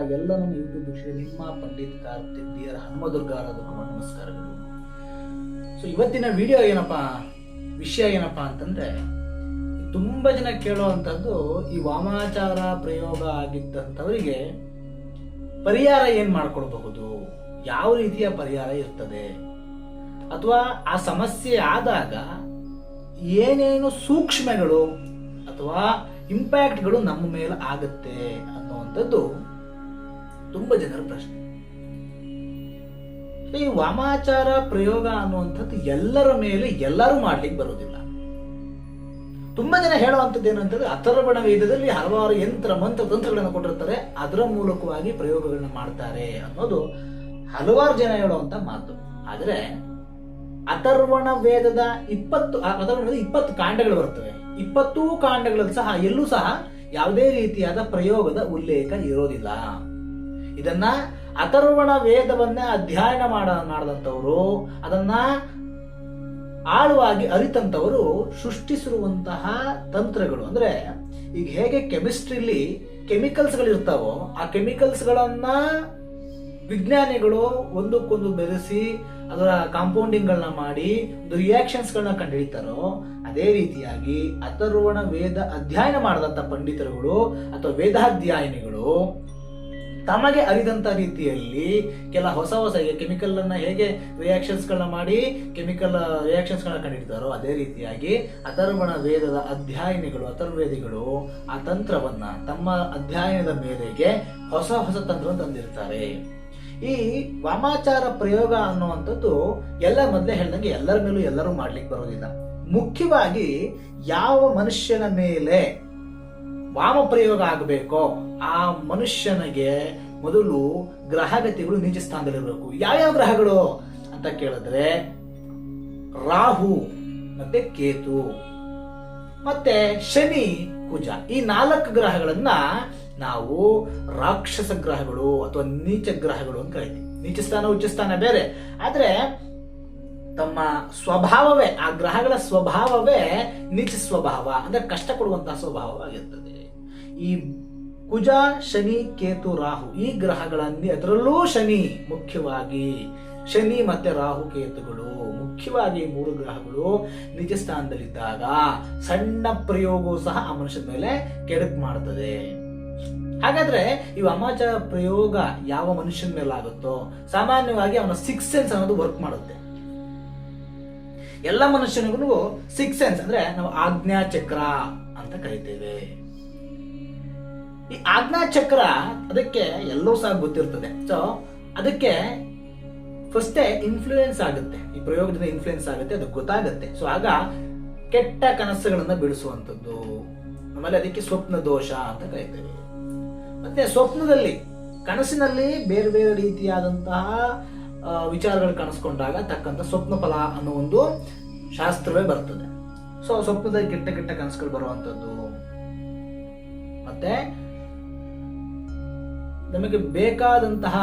ಎಲ್ಲ ನಮ್ಮ ಯೂಟ್ಯೂಬ್ ವಿಷಯ ನಿಮ್ಮ ಪಂಡಿತ್ ಕಾರ್ತಿಕ್ ಡಿಯರ್ ಹನುಮದುರ್ಗಾರದ ನಮಸ್ಕಾರಗಳು. ಸೊ ಇವತ್ತಿನ ವಿಡಿಯೋ ಏನಪ್ಪಾ? ವಿಷಯ ಏನಪ್ಪಾ ಅಂತಂದ್ರೆ, ತುಂಬಾ ಜನ ಕೇಳುವಂಥದ್ದು ಈ ವಾಮಾಚಾರ ಪ್ರಯೋಗ ಆಗಿದ್ದಂಥವರಿಗೆ ಪರಿಹಾರ ಏನು ಮಾಡ್ಕೊಳ್ಬಹುದು? ಯಾವ ರೀತಿಯ ಪರಿಹಾರ ಇರ್ತದೆ? ಅಥವಾ ಆ ಸಮಸ್ಯೆ ಆದಾಗ ಏನೇನು ಸೂಕ್ಷ್ಮಗಳು ಅಥವಾ ಇಂಪ್ಯಾಕ್ಟ್ಗಳು ನಮ್ಮ ಮೇಲೆ ಆಗುತ್ತೆ ಅನ್ನುವಂಥದ್ದು ತುಂಬ ಜನರ ಪ್ರಶ್ನೆ. ಈ ವಾಮಾಚಾರ ಪ್ರಯೋಗ ಅನ್ನುವಂಥದ್ದು ಎಲ್ಲರ ಮೇಲೆ ಎಲ್ಲರೂ ಮಾಡ್ಲಿಕ್ಕೆ ಬರೋದಿಲ್ಲ ತುಂಬಾ ಜನ ಹೇಳುವಂಥದ್ದು ಏನಂತಂದ್ರೆ ಅಥರ್ವಣ ವೇದದಲ್ಲಿ ಹಲವಾರು ಯಂತ್ರ, ಮಂತ್ರ ತಂತ್ರಗಳನ್ನು ಕೊಟ್ಟಿರ್ತಾರೆ. ಅದರ ಮೂಲಕವಾಗಿ ಪ್ರಯೋಗಗಳನ್ನ ಮಾಡ್ತಾರೆ ಅನ್ನೋದು ಹಲವಾರು ಜನ ಹೇಳುವಂತ ಮಾತು. ಆದ್ರೆ ಅಥರ್ವಣ ವೇದದ ಇಪ್ಪತ್ತು ಅಥರ್ವಣ ಇಪ್ಪತ್ತು ಕಾಂಡಗಳು ಬರ್ತವೆ. ಇಪ್ಪತ್ತೂ ಕಾಂಡಗಳಲ್ಲಿ ಸಹ, ಎಲ್ಲೂ ಸಹ ಯಾವುದೇ ರೀತಿಯಾದ ಪ್ರಯೋಗದ ಉಲ್ಲೇಖ ಇರೋದಿಲ್ಲ. ಇದನ್ನ ಅಥರ್ವಣ ವೇದವನ್ನ ಅಧ್ಯಯನ ಮಾಡ, ಮಾಡಿದಂಥವರು, ಅದನ್ನ ಆಳವಾಗಿ ಅರಿತಂತವರು ಸೃಷ್ಟಿಸಿರುವಂತಹ ತಂತ್ರಗಳು. ಅಂದ್ರೆ ಈಗ ಹೇಗೆ ಕೆಮಿಸ್ಟ್ರಿಲಿ ಕೆಮಿಕಲ್ಸ್ಗಳಿರ್ತಾವೋ, ಆ ಕೆಮಿಕಲ್ಸ್ಗಳನ್ನ ವಿಜ್ಞಾನಿಗಳು ಒಂದಕ್ಕೊಂದು ಬೆರೆಸಿ ಅದರ ಕಾಂಪೌಂಡಿಂಗ್ಗಳನ್ನ ಮಾಡಿ, ಒಂದು ರಿಯಾಕ್ಷನ್ಸ್ಗಳನ್ನ ಕಂಡುಹಿಡಿತಾರೋ, ಅದೇ ರೀತಿಯಾಗಿ ಅಥರ್ವಣ ವೇದ ಅಧ್ಯಯನ ಮಾಡಿದಂಥ ಪಂಡಿತರುಗಳು ಅಥವಾ ವೇದಾಧ್ಯಯನಿಗಳು ತಮಗೆ ಅರಿದಂತ ರೀತಿಯಲ್ಲಿ ಕೆಲ ಹೊಸ ಹೊಸ ಕೆಮಿಕಲ್ ಅನ್ನ ಹೇಗೆ ರಿಯಾಕ್ಷನ್ಸ್ ಗಳನ್ನ ಮಾಡಿ ಕೆಮಿಕಲ್ ರಿಯಾಕ್ಷನ್ಸ್ ಗಳನ್ನ ಕಂಡಿಡ್ತಾರೋ ಅದೇ ರೀತಿಯಾಗಿ ಅಥರ್ವಣ ವೇದದ ಅಧ್ಯಯನಗಳು, ಅಥರ್ವೇದಿಗಳು ಆ ತಂತ್ರವನ್ನ ತಮ್ಮ ಅಧ್ಯಯನದ ಮೇರೆಗೆ ಹೊಸ ಹೊಸ ತಂತ್ರವನ್ನು ತಂದಿರ್ತಾರೆ. ಈ ವಾಮಾಚಾರ ಪ್ರಯೋಗ ಅನ್ನುವಂಥದ್ದು ಎಲ್ಲ ಮೊದಲೇ ಹೇಳ್ದಂಗೆ ಎಲ್ಲರ ಮೇಲೂ ಎಲ್ಲರೂ ಮಾಡ್ಲಿಕ್ಕೆ ಬರೋದಿಲ್ಲ. ಮುಖ್ಯವಾಗಿ ಯಾವ ಮನುಷ್ಯನ ಮೇಲೆ ವಾಮ ಪ್ರಯೋಗ ಆಗಬೇಕೋ, ಆ ಮನುಷ್ಯನಿಗೆ ಮೊದಲು ಗ್ರಹಗತಿಗಳು ನೀಚ ಸ್ಥಾನದಲ್ಲಿರಬೇಕು ಯಾವ್ಯಾವ ಗ್ರಹಗಳು ಅಂತ ಕೇಳಿದ್ರೆ, ರಾಹು, ಮತ್ತೆ ಕೇತು, ಮತ್ತೆ ಶನಿ, ಕುಜ. ಈ ನಾಲ್ಕು ಗ್ರಹಗಳನ್ನ ನಾವು ರಾಕ್ಷಸ ಗ್ರಹಗಳು ಅಥವಾ ನೀಚ ಗ್ರಹಗಳು ಅಂತ ಕರಿತೀವಿ. ನೀಚ ಸ್ಥಾನ, ಉಚ್ಚ ಸ್ಥಾನ ಬೇರೆ. ಆದ್ರೆ ತಮ್ಮ ಸ್ವಭಾವವೇ, ಆ ಗ್ರಹಗಳ ಸ್ವಭಾವವೇ ನೀಚ ಸ್ವಭಾವ, ಅಂದ್ರೆ ಕಷ್ಟ ಕೊಡುವಂತಹ ಸ್ವಭಾವವಾಗಿರ್ತದೆ. ಈ ಕುಜ, ಶನಿ, ಕೇತು, ರಾಹು ಈ ಗ್ರಹಗಳಲ್ಲಿ ಅದರಲ್ಲೂ ಶನಿ ಮುಖ್ಯವಾಗಿ. ಶನಿ ಮತ್ತೆ ರಾಹು, ಕೇತುಗಳು ಮುಖ್ಯವಾಗಿ ಮೂರು ಗ್ರಹಗಳು ನಿಜ ಸ್ಥಾನದಲ್ಲಿದ್ದಾಗ ಸಣ್ಣ ಪ್ರಯೋಗವು ಸಹ ಆ ಮನುಷ್ಯನ ಮೇಲೆ ಕೆಡಕ್ ಮಾಡ್ತದೆ. ಹಾಗಾದ್ರೆ ಈ ಅಮಾಚ ಪ್ರಯೋಗ ಯಾವ ಮನುಷ್ಯನ ಮೇಲೆ ಆಗುತ್ತೋ ಸಾಮಾನ್ಯವಾಗಿ ಅವನ ಸಿಕ್ಸ್ ಸೆನ್ಸ್ ಅನ್ನೋದು ವರ್ಕ್ ಮಾಡುತ್ತೆ. ಎಲ್ಲ ಮನುಷ್ಯನಿಗೂ ಸಿಕ್ಸ್ ಸೆನ್ಸ್ ಅಂದ್ರೆ ನಾವು ಆಜ್ಞಾ ಚಕ್ರ ಅಂತ ಕರಿತೇವೆ. ಈ ಆಜ್ಞಾ ಚಕ್ರ ಅದಕ್ಕೆ ಎಲ್ಲೋ ಸಹ ಗೊತ್ತಿರ್ತದೆ. ಸೊ ಅದಕ್ಕೆ ಫಸ್ಟೇ ಇನ್ಫ್ಲೂಯೆನ್ಸ್ ಆಗುತ್ತೆ. ಈ ಪ್ರಯೋಗದಿಂದ ಇನ್ಫ್ಲೂಯೆನ್ಸ್ ಆಗುತ್ತೆ, ಅದು ಗೊತ್ತಾಗುತ್ತೆ. ಸೊ ಆಗ ಕೆಟ್ಟ ಕನಸುಗಳನ್ನ ಬಿಡಿಸುವಂಥದ್ದು. ಆಮೇಲೆ ಅದಕ್ಕೆ ಸ್ವಪ್ನ ದೋಷ ಅಂತ ಕರಿತೇವೆ. ಮತ್ತೆ ಸ್ವಪ್ನದಲ್ಲಿ, ಕನಸಿನಲ್ಲಿ ಬೇರೆ ಬೇರೆ ರೀತಿಯಾದಂತಹ ವಿಚಾರಗಳು ಕಾಣಿಸ್ಕೊಂಡಾಗ ತಕ್ಕಂಥ ಸ್ವಪ್ನ ಫಲ ಅನ್ನೋ ಒಂದು ಶಾಸ್ತ್ರವೇ ಬರ್ತದೆ. ಸೊ ಸ್ವಪ್ನದಲ್ಲಿ ಕೆಟ್ಟ ಕೆಟ್ಟ ಕನಸುಗಳು ಬರುವಂಥದ್ದು. ಮತ್ತೆ ನಮಗೆ ಬೇಕಾದಂತಹ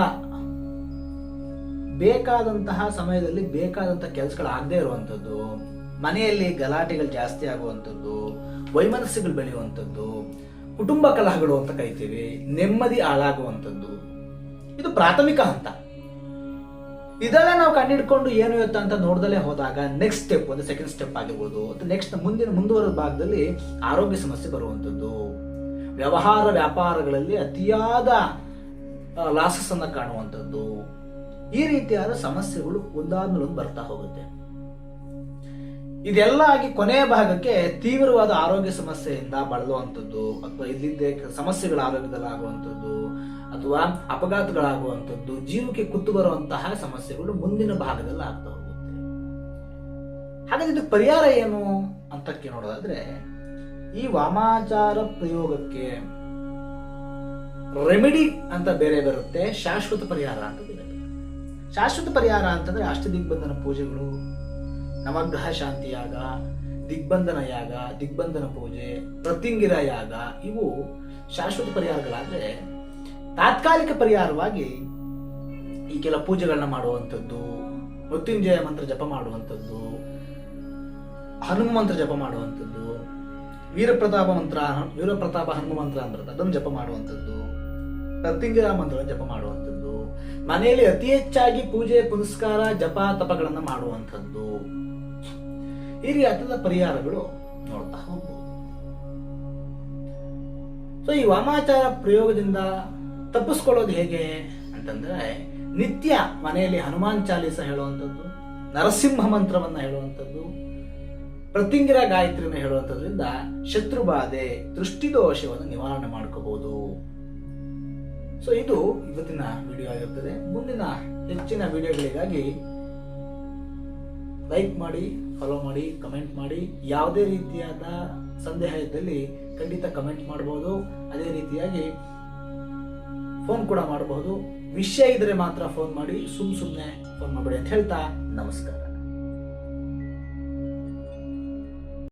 ಬೇಕಾದಂತಹ ಸಮಯದಲ್ಲಿ ಬೇಕಾದಂತಹ ಕೆಲಸಗಳು ಆಗದೆ ಇರುವಂಥದ್ದು, ಮನೆಯಲ್ಲಿ ಗಲಾಟೆಗಳು ಜಾಸ್ತಿ ಆಗುವಂಥದ್ದು, ವೈಮನಸ್ಸುಗಳು ಬೆಳೆಯುವಂಥದ್ದು, ಕುಟುಂಬ ಕಲಹಗಳು ಅಂತ ಕರಿತೀವಿ, ನೆಮ್ಮದಿ ಹಾಳಾಗುವಂಥದ್ದು. ಇದು ಪ್ರಾಥಮಿಕ ಹಂತ. ಇದೆಲ್ಲ ನಾವು ಕಂಡಿಡ್ಕೊಂಡು ಏನು ಇರುತ್ತೆ ಅಂತ ನೋಡ್ದಲೇ ಹೋದಾಗ ನೆಕ್ಸ್ಟ್ ಸ್ಟೆಪ್ ಒಂದು ಸೆಕೆಂಡ್ ಸ್ಟೆಪ್ ಆಗಿರ್ಬೋದು, ಅಥವಾ ನೆಕ್ಸ್ಟ್ ಮುಂದಿನ, ಮುಂದುವರೆದ ಭಾಗದಲ್ಲಿ ಆರೋಗ್ಯ ಸಮಸ್ಯೆ ಬರುವಂಥದ್ದು. ವ್ಯವಹಾರ ವ್ಯಾಪಾರಗಳಲ್ಲಿ ಅತಿಯಾದ ಲಾಸಸ್ ಅನ್ನ ಕಾಣುವಂಥದ್ದು. ಈ ರೀತಿಯಾದ ಸಮಸ್ಯೆಗಳು ಒಂದಾದ್ಮೇಲೆ ಒಂದು ಬರ್ತಾ ಹೋಗುತ್ತೆ. ಇದೆಲ್ಲ ಆಗಿ ಕೊನೆಯ ಭಾಗಕ್ಕೆ ತೀವ್ರವಾದ ಆರೋಗ್ಯ ಸಮಸ್ಯೆಯಿಂದ ಬಳಲುವಂಥದ್ದು, ಅಥವಾ ಇಲ್ಲಿದ್ದ ಸಮಸ್ಯೆಗಳ ಆರೋಗ್ಯದಲ್ಲಿ ಆಗುವಂಥದ್ದು ಅಥವಾ ಅಪಘಾತಗಳಾಗುವಂಥದ್ದು, ಜೀವಕ್ಕೆ ಕುತ್ತು ಬರುವಂತಹ ಸಮಸ್ಯೆಗಳು ಮುಂದಿನ ಭಾಗದಲ್ಲಿ ಆಗ್ತಾ ಹೋಗುತ್ತೆ. ಹಾಗಾದ್ರೆ ಇದಕ್ಕೆ ಪರಿಹಾರ ಏನು ಅಂತಕ್ಕೆ ನೋಡೋದಾದ್ರೆ ಈ ವಾಮಾಚಾರ ಪ್ರಯೋಗಕ್ಕೆ ರೆಮಿಡಿ ಅಂತ ಬೇರೆ ಬರುತ್ತೆ, ಶಾಶ್ವತ ಪರಿಹಾರ ಅಂತ ಬೇರೆ ಬರುತ್ತೆ. ಶಾಶ್ವತ ಪರಿಹಾರ ಅಂತಂದ್ರೆ ಅಷ್ಟ ದಿಗ್ಬಂಧನ ಪೂಜೆಗಳು, ನವಗ್ರಹ ಶಾಂತಿ ಯಾಗ, ದಿಗ್ಬಂಧನ ಯಾಗ, ದಿಗ್ಬಂಧನ ಪೂಜೆ, ಪ್ರತಿಂಗಿರ ಯಾಗ, ಇವು ಶಾಶ್ವತ ಪರಿಹಾರಗಳಾದ್ರೆ ತಾತ್ಕಾಲಿಕ ಪರಿಹಾರವಾಗಿ ಈ ಕೆಲ ಪೂಜೆಗಳನ್ನ ಮಾಡುವಂಥದ್ದು, ಮೃತ್ಯುಂಜಯ ಮಂತ್ರ ಜಪ ಮಾಡುವಂಥದ್ದು, ಹನುಮ ಮಂತ್ರ ಜಪ ಮಾಡುವಂಥದ್ದು, ವೀರಪ್ರತಾಪ ಮಂತ್ರ, ವೀರಪ್ರತಾಪ ಹನುಮ ಮಂತ್ರ ಅಂತ ಅದನ್ನು ಜಪ ಮಾಡುವಂಥದ್ದು. ಮಂತ್ರ ಜಪ ಮಾಡುವಂಥದ್ದು. ಮನೆಯಲ್ಲಿ ಅತಿ ಹೆಚ್ಚಾಗಿ ಪೂಜೆ, ಪುನಸ್ಕಾರ, ಜಪ, ತಪಗಳನ್ನ ಮಾಡುವಂಥದ್ದು. ಈ ರೀತಿಯ ಪರಿಹಾರಗಳು ನೋಡ್ತಾ ಹೋಗ್ಬೋದು. ಸೊ ಈ ವಾಮಾಚಾರ ಪ್ರಯೋಗದಿಂದ ತಪ್ಪಿಸ್ಕೊಳ್ಳೋದು ಹೇಗೆ ಅಂತಂದ್ರೆ, ನಿತ್ಯ ಮನೆಯಲ್ಲಿ ಹನುಮಾನ್ ಚಾಲೀಸ ಹೇಳುವಂಥದ್ದು, ನರಸಿಂಹ ಮಂತ್ರವನ್ನು ಹೇಳುವಂಥದ್ದು, ಪ್ರತಿಂಗಿರ ಗಾಯತ್ರಿಯನ್ನು ಹೇಳುವಂಥದ್ರಿಂದ ಶತ್ರುಬಾಧೆ, ದೃಷ್ಟಿದೋಷವನ್ನು ನಿವಾರಣೆ ಮಾಡ್ಕೋಬಹುದು ಸೊ ಇದು ಇವತ್ತಿನ ವಿಡಿಯೋ ಆಗಿರ್ತದೆ. ಮುಂದಿನ ಹೆಚ್ಚಿನ ವಿಡಿಯೋಗಳಿಗಾಗಿ ಲೈಕ್ ಮಾಡಿ ಫಾಲೋ ಮಾಡಿ ಕಮೆಂಟ್ ಮಾಡಿ. ಯಾವುದೇ ರೀತಿಯಾದ ಸಂದೇಹ ಇದ್ದಲ್ಲಿ ಖಂಡಿತ ಕಮೆಂಟ್ ಮಾಡಬಹುದು ಅದೇ ರೀತಿಯಾಗಿ ಫೋನ್ ಕೂಡ ಮಾಡಬಹುದು ವಿಷಯ ಇದ್ರೆ ಮಾತ್ರ ಫೋನ್ ಮಾಡಿ, ಸುಮ್ ಸುಮ್ಮನೆ ಫೋನ್ ಮಾಡಬೇಡಿ ಅಂತ ಹೇಳ್ತಾ ನಮಸ್ಕಾರ.